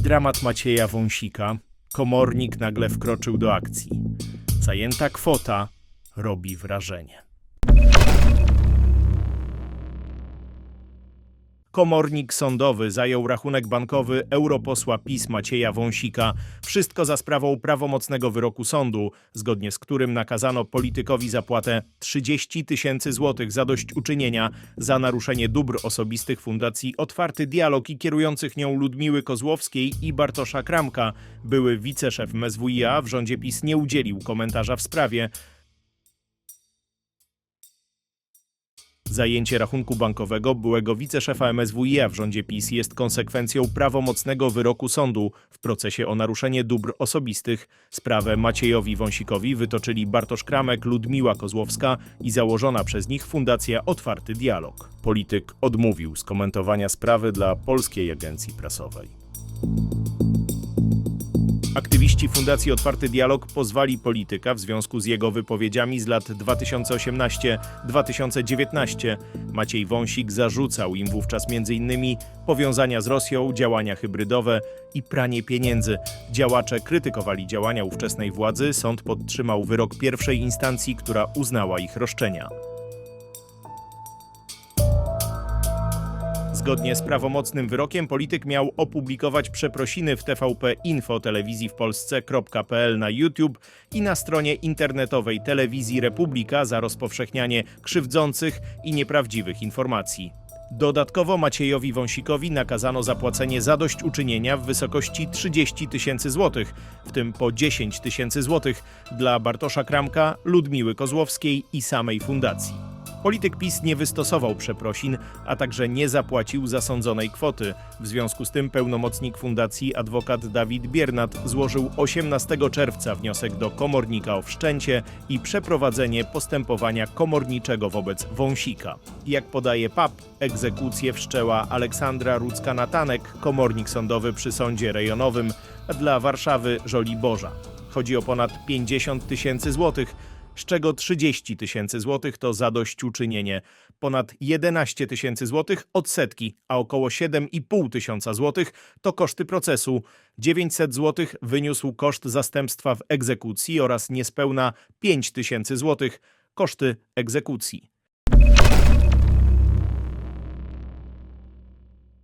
Dramat Macieja Wąsika. Komornik nagle wkroczył do akcji. Zajęta kwota robi wrażenie. Komornik sądowy zajął rachunek bankowy europosła PiS Macieja Wąsika. Wszystko za sprawą prawomocnego wyroku sądu, zgodnie z którym nakazano politykowi zapłatę 30 tysięcy złotych zadośćuczynienia za naruszenie dóbr osobistych Fundacji Otwarty Dialog i kierujących nią Ludmiły Kozłowskiej i Bartosza Kramka. Były wiceszef MSWiA w rządzie PiS nie udzielił komentarza w sprawie. Zajęcie rachunku bankowego byłego wiceszefa MSWiA w rządzie PiS jest konsekwencją prawomocnego wyroku sądu w procesie o naruszenie dóbr osobistych. Sprawę Maciejowi Wąsikowi wytoczyli Bartosz Kramek, Ludmiła Kozłowska i założona przez nich Fundacja Otwarty Dialog. Polityk odmówił skomentowania sprawy dla Polskiej Agencji Prasowej. Aktywiści Fundacji Otwarty Dialog pozwali polityka w związku z jego wypowiedziami z lat 2018-2019. Maciej Wąsik zarzucał im wówczas m.in. powiązania z Rosją, działania hybrydowe i pranie pieniędzy. Działacze krytykowali działania ówczesnej władzy, sąd podtrzymał wyrok pierwszej instancji, która uznała ich roszczenia. Zgodnie z prawomocnym wyrokiem polityk miał opublikować przeprosiny w TVP Info telewizji w Polsce.pl na YouTube i na stronie internetowej telewizji Republika za rozpowszechnianie krzywdzących i nieprawdziwych informacji. Dodatkowo Maciejowi Wąsikowi nakazano zapłacenie zadośćuczynienia w wysokości 30 tysięcy złotych, w tym po 10 tysięcy złotych dla Bartosza Kramka, Ludmiły Kozłowskiej i samej fundacji. Polityk PiS nie wystosował przeprosin, a także nie zapłacił zasądzonej kwoty. W związku z tym pełnomocnik fundacji adwokat Dawid Biernat złożył 18 czerwca wniosek do komornika o wszczęcie i przeprowadzenie postępowania komorniczego wobec Wąsika. Jak podaje PAP, egzekucję wszczęła Aleksandra Rudzka-Natanek, komornik sądowy przy sądzie rejonowym dla Warszawy Żoliborza. Chodzi o ponad 50 tysięcy złotych, z czego 30 tysięcy złotych to zadośćuczynienie, ponad 11 tysięcy złotych odsetki, a około 7,5 tysiąca złotych to koszty procesu. 900 złotych wyniósł koszt zastępstwa w egzekucji oraz niespełna 5 tysięcy złotych koszty egzekucji.